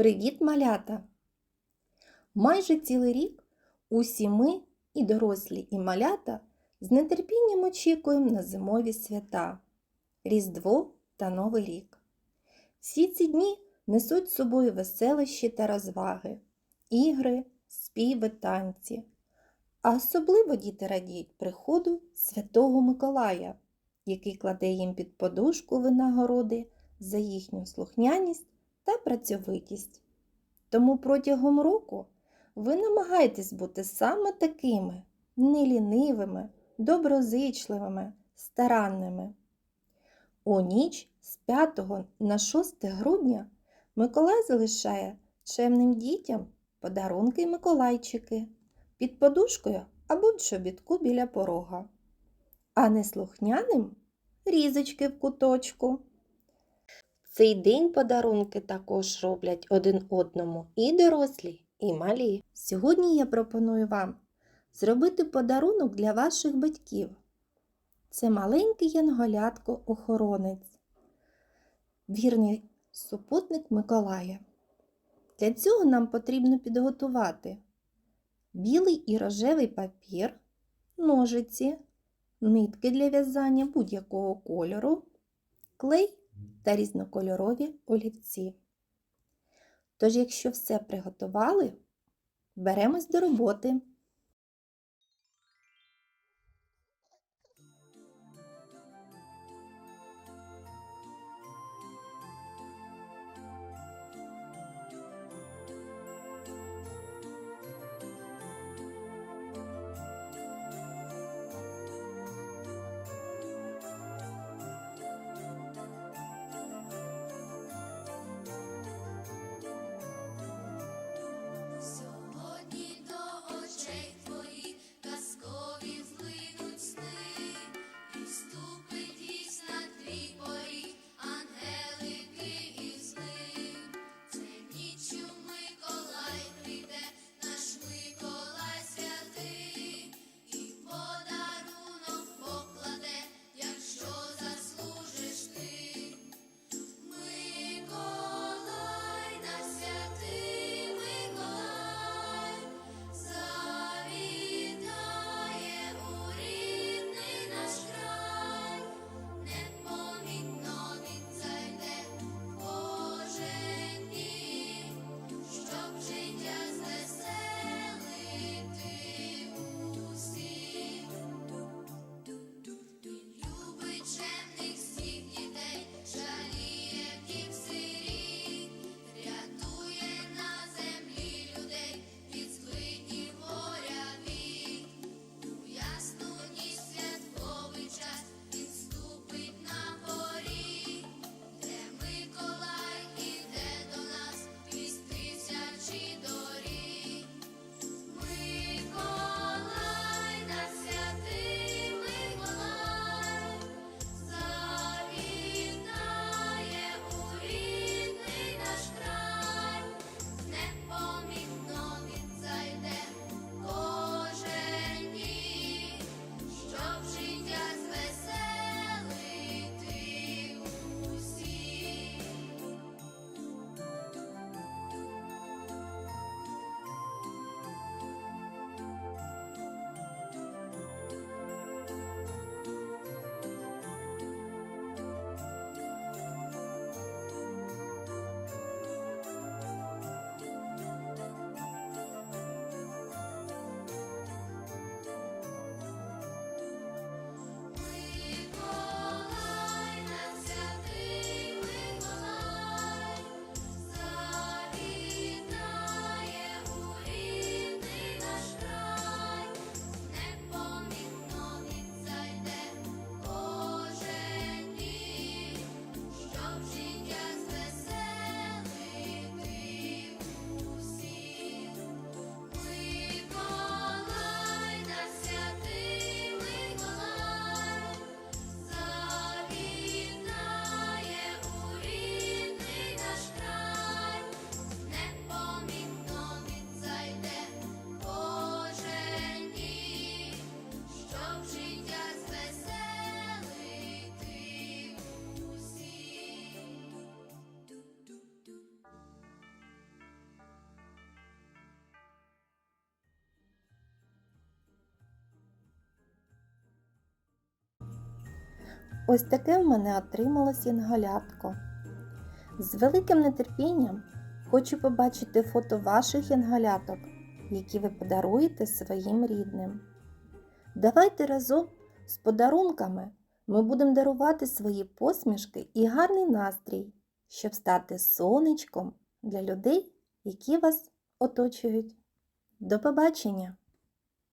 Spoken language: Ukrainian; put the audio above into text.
Привіт, малята! Майже цілий рік усі ми, і дорослі, і малята, з нетерпінням очікуємо на зимові свята Різдво та Новий рік. Всі ці дні несуть з собою веселощі та розваги, ігри, співи, танці. А особливо діти радіють приходу Святого Миколая, який кладе їм під подушку винагороди за їхню слухняність та працьовитість. Тому протягом року ви намагаєтесь бути саме такими нелінивими, доброзичливими, старанними. У ніч з 5 на 6 грудня Миколай залишає чемним дітям подарунки й Миколайчики під подушкою або в чобітку біля порога, а неслухняним різочки в куточку. Цей день подарунки також роблять один одному і дорослі, і малі. Сьогодні я пропоную вам зробити подарунок для ваших батьків. Це маленький янголятко-охоронець, вірний супутник Миколая. Для цього нам потрібно підготувати білий і рожевий папір, ножиці, нитки для в'язання будь-якого кольору, клей та різнокольорові олівці. Тож, якщо все приготували, беремось до роботи. Ось таке в мене отрималось янголятко. З великим нетерпінням хочу побачити фото ваших янголяток, які ви подаруєте своїм рідним. Давайте разом з подарунками ми будемо дарувати свої посмішки і гарний настрій, щоб стати сонечком для людей, які вас оточують. До побачення!